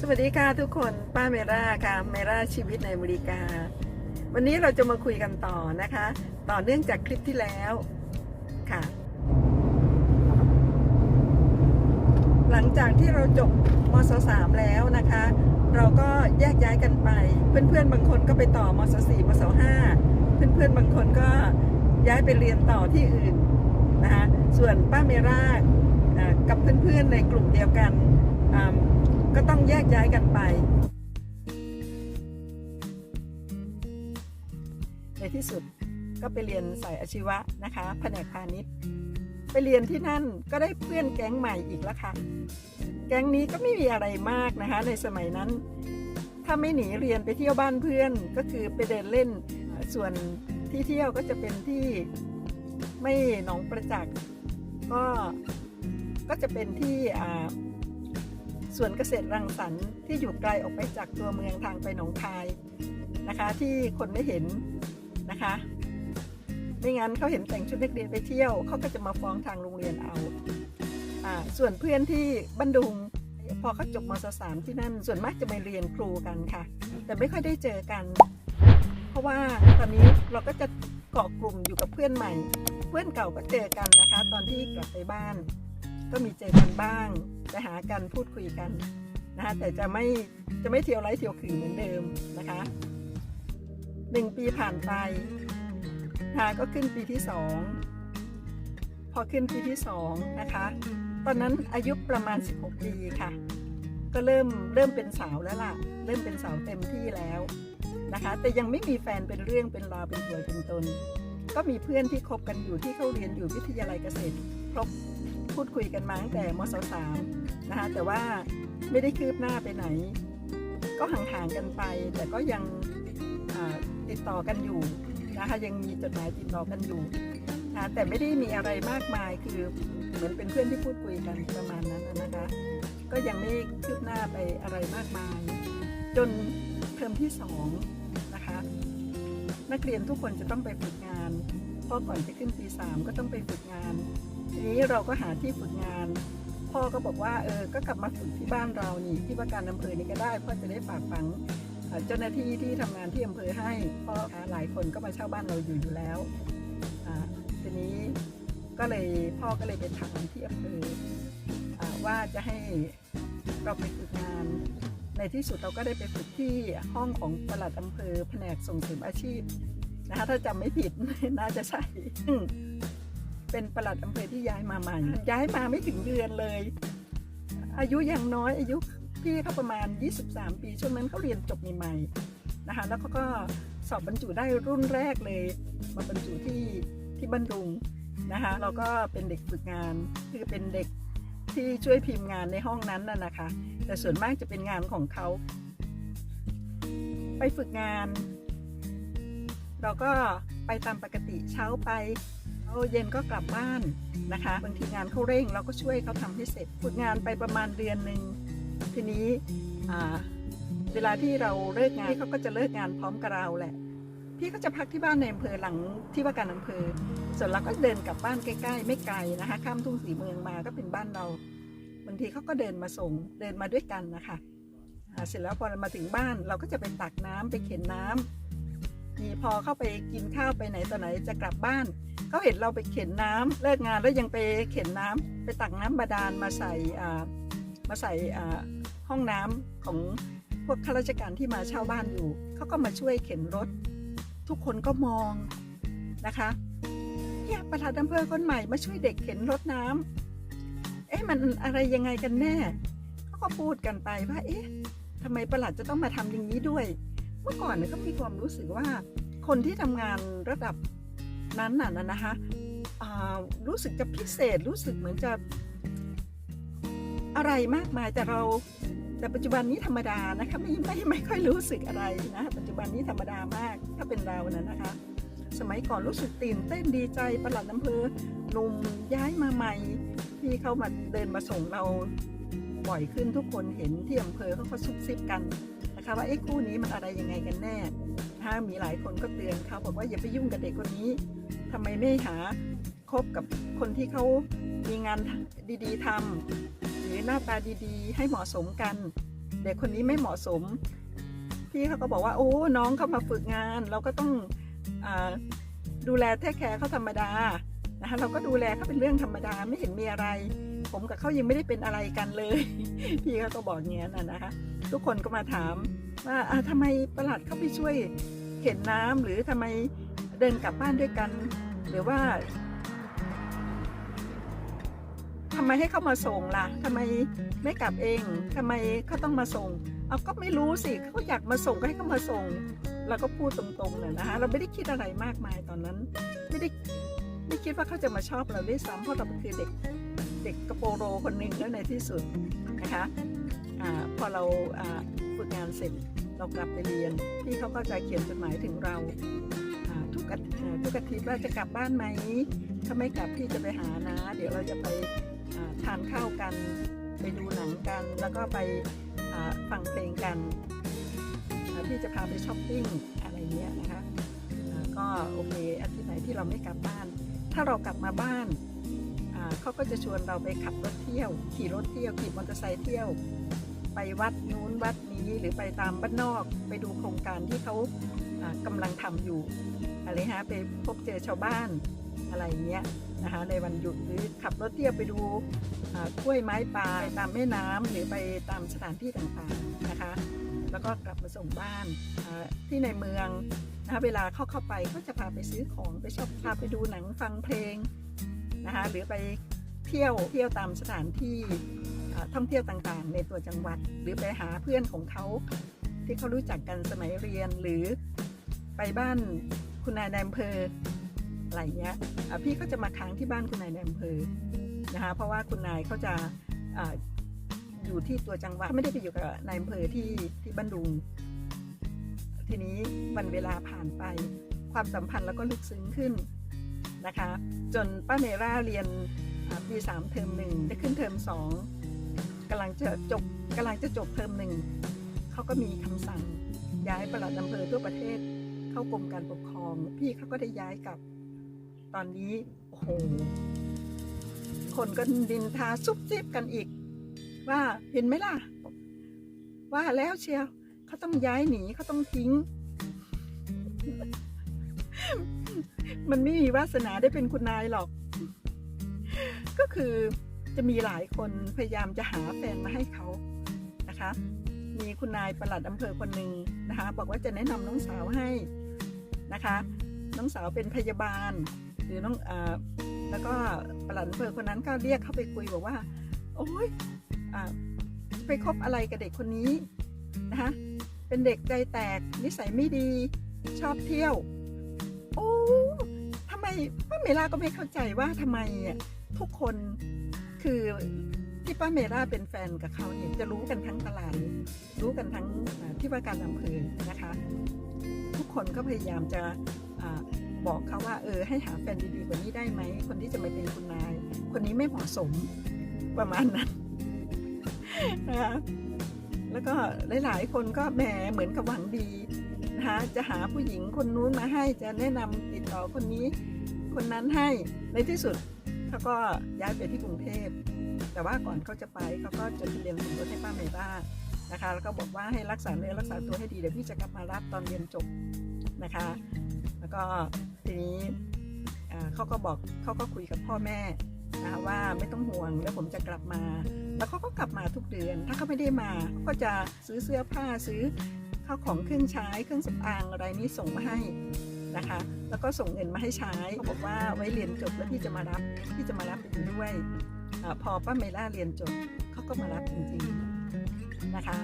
สวัสดีค่ะทุกคนป้าเมราค่ะเมราชีวิตในอเมริกา วันนี้เราจะมาคุยกันต่อนะคะ ต่อเนื่องจากคลิปที่แล้วค่ะ หลังจากที่เราจบมศสามแล้วนะคะ เราก็แยกย้ายกันไป เพื่อนๆบางคนก็ไปต่อมศสี่มศห้าเพื่อนๆบางคนก็ย้ายไปเรียนต่อที่อื่นนะคะส่วนป้าเมรากับเพื่อนๆในกลุ่มเดียวกันอ่า ก็ต้องแยกย้ายกันไป ในที่สุดก็ไปเรียนสายอาชีวะนะคะแผนกพาณิชย์ ไปเรียนที่นั่นก็ได้เพื่อนแก๊งใหม่อีกแล้วค่ะ แก๊งนี้ก็ไม่มีอะไรมากนะคะ ในสมัยนั้น ถ้าไม่หนีเรียนไปเที่ยวบ้านเพื่อนก็คือไปเดินเล่นส่วนที่เที่ยวก็จะเป็นที่ไม่หนองประจักษ์ก็ก็จะเป็นที่อ่า สวนเกษตรรังสรรค์ที่อยู่ไกลออกไปจากตัวเมืองทางไปหนองคายนะคะ ที่คนไม่เห็นนะคะ ไม่งั้นเขาเห็นแต่งชุดนักเรียนไปเที่ยวเขาก็จะมาฟ้องทางโรงเรียนเอาอ่าส่วนเพื่อนที่บันดุงพอเขาจบมศสามที่นั่นส่วนมากจะไปเรียนครูกันค่ะ แต่ไม่ค่อยได้เจอกัน เพราะว่าตอนนี้เราก็จะเกาะกลุ่มอยู่กับเพื่อนใหม่ เพื่อนเก่าก็เจอกันนะคะ ตอนที่กลับไปบ้าน ก็มีเจอกันบ้าง จะหากันพูดคุยกันนะคะแต่จะไม่จะไม่เที่ยวไร้เที่ยวขืนเหมือนเดิมนะคะหนึ่งปีผ่านไปหาก็ขึ้นปีที่สองพอขึ้นปีที่สองนะคะ ตอนนั้นอายุประมาณ 16 ปีค่ะ ก็เริ่มเริ่มเป็นสาวแล้วล่ะ เริ่มเป็นสาวเต็มที่แล้วนะคะ แต่ยังไม่มีแฟนเป็นเรื่องเป็นราวเป็นตัวเป็นตน ก็มีเพื่อนที่คบกันอยู่ที่เขาเรียนอยู่วิทยาลัยเกษตรครบ พูดคุยกันมาตั้งแต่มศสามนะคะแต่ว่าไม่ได้คืบหน้าไปไหน ก็ห่างๆกันไป แต่ก็ยังติดต่อกันอยู่นะคะยังมีจดหมายติดต่อกันอยู่นะแต่ไม่ได้มีอะไรมากมายคือเหมือนเป็นเพื่อนที่พูดคุยกันประมาณนั้นนะคะ ก็ยังไม่คืบหน้าไปอะไรมากมาย จนเทอมที่สองนะคะ นักเรียนทุกคนจะต้องไปฝึกงาน เพราะก่อนจะขึ้นปีสามก็ต้องไปฝึกงาน ทีนี้เราก็หาที่ฝึกงาน พ่อก็บอกว่าเออก็กลับมาฝึกที่บ้านเรานี่ที่ว่าการอำเภอนี่ก็ได้พ่อจะได้ฝากฝังเจ้าหน้าที่ที่ทำงานที่อำเภอให้เพ่อหลายคนก็มาเช่าบ้านเราอยู่อยู่แล้วทีนี้ก็เลยพ่อก็เลยไปถามที่อำเภออว่าจะให้เราไปฝึกงาน ในที่สุดเราก็ได้ไปฝึกที่ห้องของปลัดอำเภอแผนกส่งเสริมอาชีพ นะคะถ้าจำไม่ผิดน่าจะใช่เป็นประหลัดอำเภอที่ย้ายมาใหม่ย้ายมาไม่ถึงเดือนเลย อายุยังน้อยอายุพี่เขาประมาณ 23 ปีช่วงนั้นเขาเรียนจบใหม่ๆนะคะแล้วเขาก็สอบบรรจุได้รุ่นแรกเลย มาบรรจุที่ที่บันดุงนะคะเราก็เป็นเด็กฝึกงานคือเป็นเด็กที่ช่วยพิมพ์งานในห้องนั้นน่ะนะคะ แต่ส่วนมากจะเป็นงานของเขา ไปฝึกงาน เราก็ไปตามปกติเช้าไปเอาเย็นก็กลับบ้านนะคะ บางทีงานเขาเร่งเราก็ช่วยเขาทำให้เสร็จฝึกงานไปประมาณเดือนหนึ่งทีนี้เวลาที่เราเลิกงานเขาก็จะเลิกงานพร้อมกับเราแหละ พี่ก็จะพักที่บ้านในอำเภอหลังที่ว่าการอำเภอ ส่วนเราก็เดินกลับบ้านใกล้ๆ ไม่ไกลนะคะ ข้ามทุ่งสีเมืองมาก็เป็นบ้านเราบางทีเขาก็เดินมาส่งเดินมาด้วยกันนะคะเสร็จแล้วพอมาถึงบ้านเราก็จะไปตักน้ำไปเข็นน้ำ นี่พอเข้าไปกินข้าวไปไหนต่อไหนจะกลับบ้านเขาเห็นเราไปเข็นน้ำเลิกงานแล้วยังไปเข็นน้ำไปตักน้ำบาดาลมาใส่อ่ามาใส่อ่าห้องน้ำของพวกข้าราชการที่มาเช่าบ้านอยู่เขาก็มาช่วยเข็นรถ ทุกคนก็มองนะคะเนี่ยประธานอำเภอคนใหม่มาช่วยเด็กเข็นรถน้ำเอ๊ะมันอะไรยังไงกันแน่เขาก็พูดกันไปว่าเอ๊ะทำไมประหลัดจะต้องมาทำอย่างนี้ด้วย เมื่อก่อนเนี่ยก็มีความรู้สึกว่าคนที่ทำงานระดับนั้นน่ะนะนะคะรู้สึกจะพิเศษรู้สึกเหมือนจะอะไรมากมายแต่เราแต่ปัจจุบันนี้ธรรมดานะคะไม่ไม่ไม่ค่อยรู้สึกอะไรนะปัจจุบันนี้ธรรมดามากถ้าเป็นเรานะนะคะ สมัยก่อนรู้สึกตื่นเต้นดีใจประหลัดอำเภอหนุ่มย้ายมาใหม่ที่เขามาเดินมาส่งเราบ่อยขึ้นทุกคนเห็นที่อำเภอเขาก็ซุบซิบกัน นะคะว่าเอ๊ะคู่นี้มันอะไรยังไงกันแน่นะคะมีหลายคนก็เตือนเขาบอกว่าอย่าไปยุ่งกับเด็กคนนี้ทำไมไม่หาคบกับคนที่เขามีงานดีๆทำหรือหน้าตาดีๆ ให้เหมาะสมกัน เด็กคนนี้ไม่เหมาะสมพี่เขาก็บอกว่าโอ้น้องเขามาฝึกงาน เราก็ต้องอดูแลเทคแคร์เขาธรรมดานะคะเราก็ดูแลเขาเป็นเรื่องธรรมดาไม่เห็นมีอะไร ผมกับเขายังไม่ได้เป็นอะไรกันเลย พี่เขาก็บอกเงี้ยนะนะคะทุกคนก็มาถามว่าอ่าทำไมประหลัดเข้าไปช่วยเข็นน้ำหรือทำไมเดินกลับบ้านด้วยกัน หรือว่าทำไมให้เขามาส่งล่ะทำไมไม่กลับเอง ทำไมเขาต้องมาส่ง เอาก็ไม่รู้สิเขาอยากมาส่งก็ให้เขามาส่ง เราก็พูดตรงๆเลยนะคะ เราไม่ได้คิดอะไรมากมายตอนนั้น ไม่ได้ไม่คิดว่าเขาจะมาชอบเราด้วยซ้ำเพราะเราเป็นคือเด็ก เด็กกระโปโรคนหนึ่งแล้วในที่สุดนะคะอาพอเราฝึกงานเสร็จเรากลับไปเรียนพี่เขาก็จะเขียนจดหมายถึงเราทุกทุกอาทิตย์ว่าจะกลับบ้านไหมถ้าไม่กลับพี่จะไปหานะ เดี๋ยวเราจะไปทานข้าวกันไปดูหนังกัน แล้วก็ไปฟังเพลงกันพี่จะพาไปช้อปปิ้งอะไรเงี้ยนะคะก็โอเคอาทิตย์ไหนที่เราไม่กลับบ้าน ถ้าเรากลับมาบ้าน เขาก็จะชวนเราไปขับรถเที่ยว ขี่รถเที่ยวขี่มอเตอร์ไซค์เที่ยว ไปวัดนู้นวัดนี้หรือไปตามบ้านนอกไปดูโครงการที่เขาอ่ากำลังทำอยู่อะไรฮะไปพบเจอชาวบ้านอะไรเงี้ยนะคะในวันหยุดหรือขับรถเที่ยวไปดูกล้วยไม้ปลาไปตามแม่น้ำหรือไปตามสถานที่ต่างๆนะคะ แล้วก็กลับมาส่งบ้านที่ในเมืองนะคะเวลาเข้าเข้าไปก็จะพาไปซื้อของไปชอบพาไปดูหนังฟังเพลง นะคะหรือไปเที่ยวเที่ยวตามสถานที่ท่องเที่ยวต่างๆ ในตัวจังหวัด หรือไปหาเพื่อนของเขาที่เขารู้จักกันสมัยเรียนหรือไปบ้านคุณนายในอำเภออะไรเงี้ยพี่ก็จะมาค้างที่บ้านคุณนายในอำเภอนะคะเพราะว่าคุณนายเขาจะอ่าอยู่ที่ตัวจังหวัดไม่ได้ไปอยู่กับนายอำเภอที่ที่บันดุง ทีนี้วันเวลาผ่านไปความสัมพันธ์แล้วก็ลึกซึ้งขึ้น นะคะ จนป้าเมร่าเรียนปีสามเทอมหนึ่งได้ขึ้นเทอมสองกำลังจะจบกำลังจะจบเทอมหนึ่งเขาก็มีคำสั่งย้ายประหลัดอำเภอทั่วประเทศเข้ากรมการปกครอง พี่เขาก็ได้ย้ายกลับ ตอนนี้โอ้โหคนก็ดินทาซุบซิบกันอีก ว่าเห็นไหมล่ะ ว่าแล้วเชียวเขาต้องย้ายหนีเขาต้องทิ้ง มันไม่มีวาสนาได้เป็นคุณนายหรอก ก็คือจะมีหลายคนพยายามจะหาแฟนมาให้เขานะคะ มีคุณนายประหลัดอำเภอคนหนึ่งนะคะ บอกว่าจะแนะนำน้องสาวให้นะคะ น้องสาวเป็นพยาบาล หรือน้องอาแล้วก็ประหลัดอำเภอคนนั้นก็เรียกเข้าไปคุยบอกว่า โอ้ยอ่าไปคบอะไรกับเด็กคนนี้นะคะเป็นเด็กใจแตกนิสัยไม่ดีชอบเที่ยว โอ้ ป้าเมล่าก็ไม่เข้าใจว่าทำไมทุกคนคือที่ป้าเมล่าเป็นแฟนกับเขาเนี่ยจะรู้กันทั้งตลาด รู้กันทั้งที่ว่าการอำเภอนะคะ ทุกคนก็พยายามจะอาบอกเขาว่าเออให้หาแฟนดีๆกว่านี้ได้ไหม คนที่จะมาเป็นคุณนาย คนนี้ไม่เหมาะสมประมาณนั้นนะคะแล้วก็หลายๆ คนก็แหมเหมือนกับหวังดีนะคะจะหาผู้หญิงคนนู้นมาให้จะแนะนำติดต่อคนนี้ คนนั้นให้ในที่สุดเขาก็ย้ายไปที่กรุงเทพ แต่ว่าก่อนเขาจะไปเขาก็จดทะเบียนสมรสให้ป้าเมร่านะคะแล้วก็บอกว่าให้รักษาเนื้อรักษาตัวให้ดีเดี๋ยวพี่จะกลับมารับตอนเรียนจบนะคะ แล้วก็ทีนี้เขาก็บอกเขาก็คุยกับพ่อแม่นะคะว่าไม่ต้องห่วงแล้วผมจะกลับมา แล้วเขาก็กลับมาทุกเดือน ถ้าเขาไม่ได้มาเขาก็จะซื้อเสื้อผ้าซื้อข้าวของเครื่องใช้เครื่องสำอางอะไรนี้ส่งมาให้ นะคะ แล้วก็ส่งเงินมาให้ใช้เขาบอกว่าไว้เรียนจบแล้วพี่จะมารับพี่จะมารับไปด้วยอพอป้าเมล่าเรียนจบเขาก็มารับจริงๆนะคะ